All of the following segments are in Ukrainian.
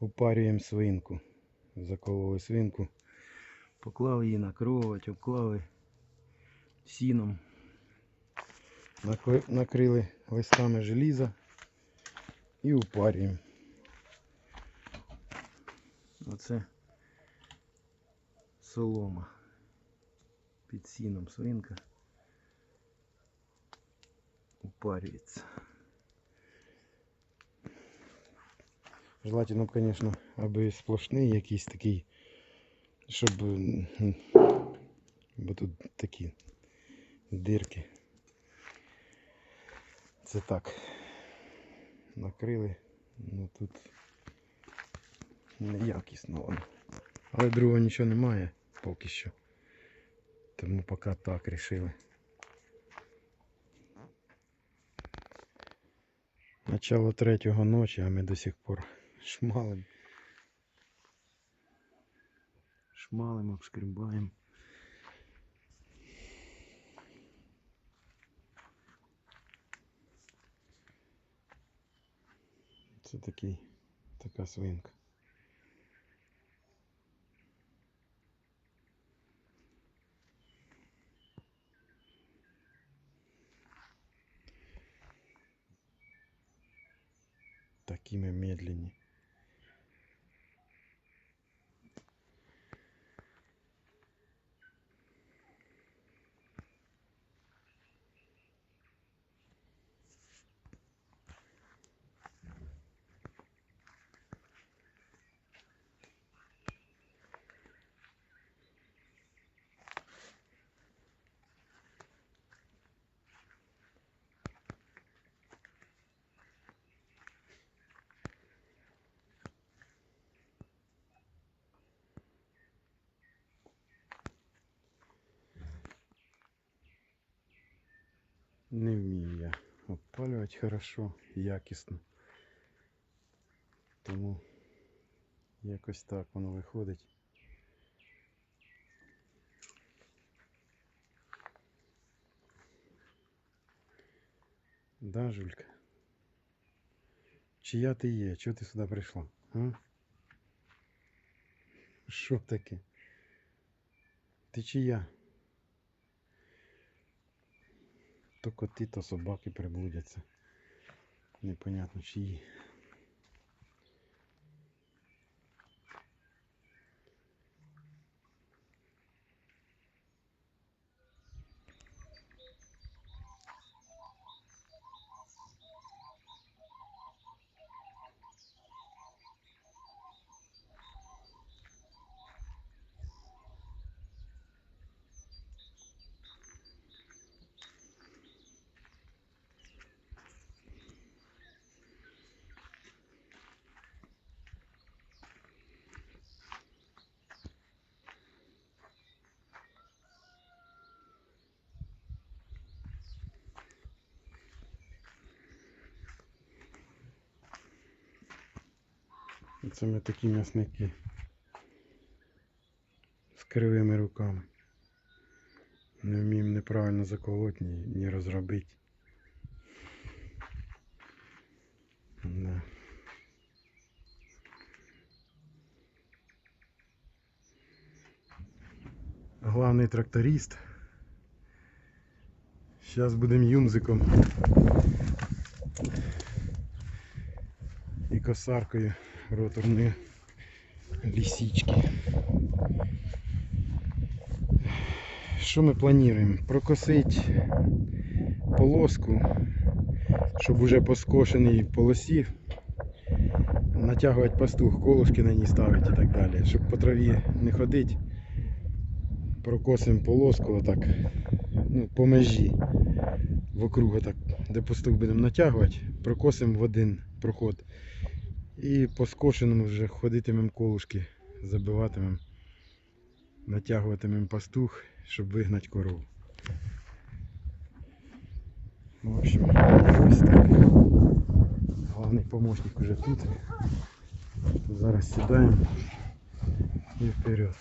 упарюємо свинку. Закололи свинку. Поклали її на кровать, обклали сіном. Накрили листами желіза і упарюємо. Оце солома. Під сіном свинка упарюється. Желательно, б, конечно, аби сплошний якийсь такий, щоб. Бо тут такі дирки. Це так. Накрили. Ну тут неякісно. Але другого нічого немає поки що. Тому поки так рішили. Начало третього ночі, а ми до сих пор шмалим. Шмалим, обшкрібаємо. Це такий, така свинка. Такі ми Не вмію я обпалювати хорошо, якісно. Тому якось так воно виходить. Да, Жулька? Чия ти є? Чого ти сюди прийшла? А? Що таке? Ти чия? То коти, то собаки приблудяться. Непонятно чиї. Це ми такі м'ясники з кривими руками. Не вміємо неправильно заколоти, ні, ні розробити. Да. Главний тракторист. Зараз будемо юмзиком і косаркою роторної лісічки. Що ми плануємо? Прокосити полоску, щоб уже по скошеній полосі натягувати пастух, колышки на ній ставити і так далі. Щоб по траві не ходити, прокосимо полоску отак, ну, по межі вокруг отак, де пастух будемо натягувати, прокосимо в один проход. І по скошеному вже ходитимемо колушки, забиватимемо, натягуватимемо пастух, щоб вигнати корову. В общем, ось так. Головний помощник уже тут. Зараз сідаємо і вперед.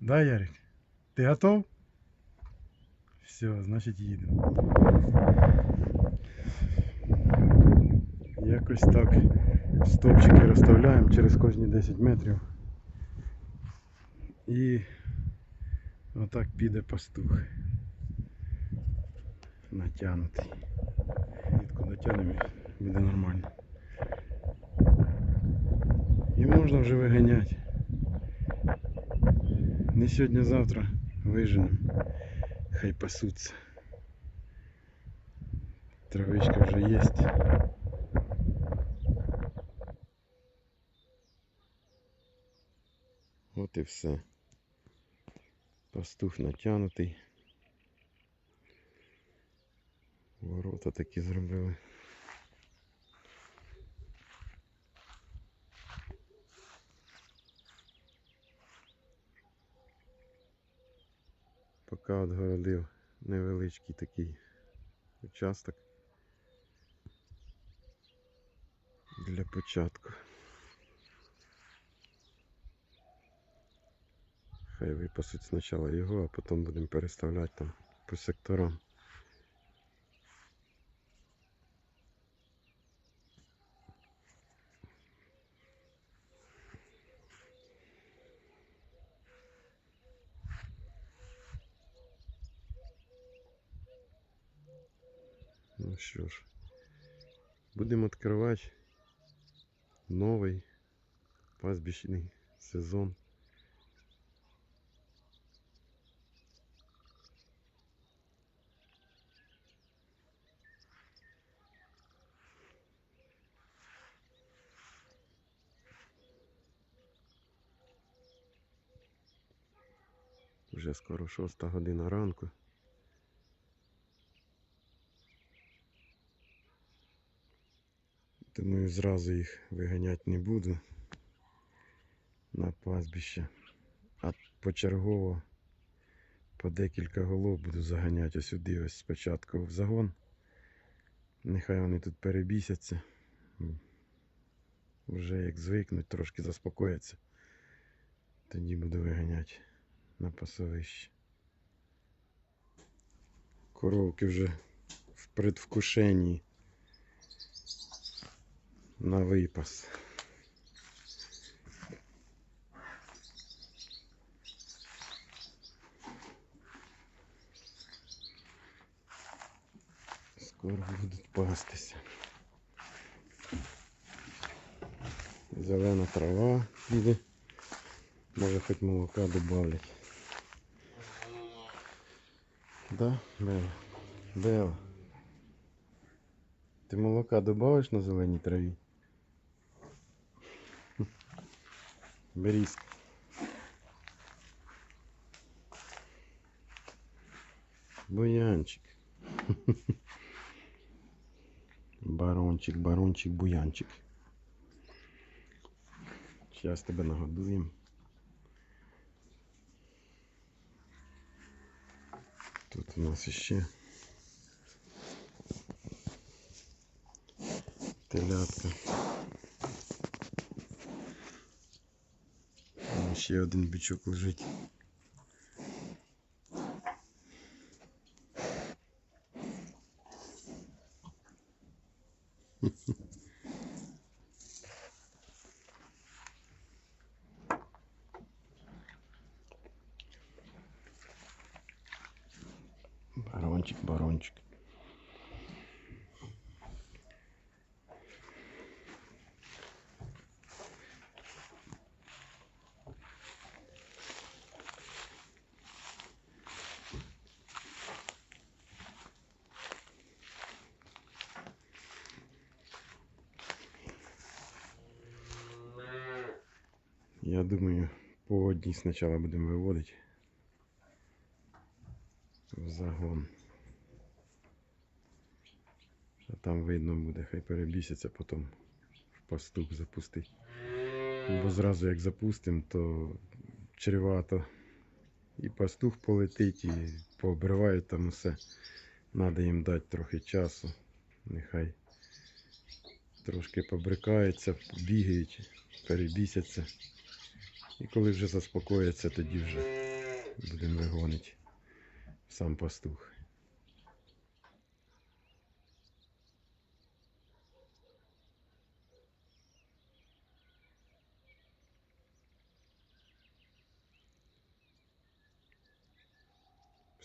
Да, Ярик? Ти готов? Все, значить їдемо. Якось так Стопчики розставляємо через кожні 10 метрів. І отак піде пастух. Натягнутий. Нітку натягнемо буде нормально. І можна вже виганяти. Не сьогодні-завтра виженемо. Хай пасуться. Травичка вже є. От і все. Пастух натягнутий. Ворота такі зробили. Поки отгородив невеличкий такий участок для початку. Хай випасуть спочатку його, а потім будемо переставляти там по секторам. Ну що ж, будемо відкривати новий пастбищний сезон. Вже скоро шоста година ранку. Думаю, зразу їх виганяти не буду на пастбище. А почергово по декілька голов буду заганяти ось сюди, ось спочатку в загон. Нехай вони тут перебісяться. Вже як звикнуть, трошки заспокояться. Тоді буду виганяти на пасовище. Коровки вже в предвкушенні на випас. Скоро будуть пастися. Зелена трава піде. Може хоч молока добавлять. Да, Бела? Бела. Ти молока добавиш на зеленій траві? Берізка. Буянчик. Барончик, барончик, буянчик. Зараз тебе нагодуємо. Тут у нас ще телятка. Там ще один бичок лежить. Барончик, барончик. Я думаю, по одній спочатку будемо виводити в загон. А там видно буде, хай перебісяться, потім в пастух запустить. Бо зразу як запустимо, то чревато. І пастух полетить, і пообривають там усе. Надо їм дати трохи часу. Нехай трошки побрикаються, бігають, перебісяться. І коли вже заспокояться, тоді вже будемо вигонити сам пастух.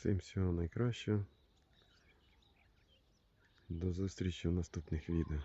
Всім всього найкращого. До зустрічі в наступних відео.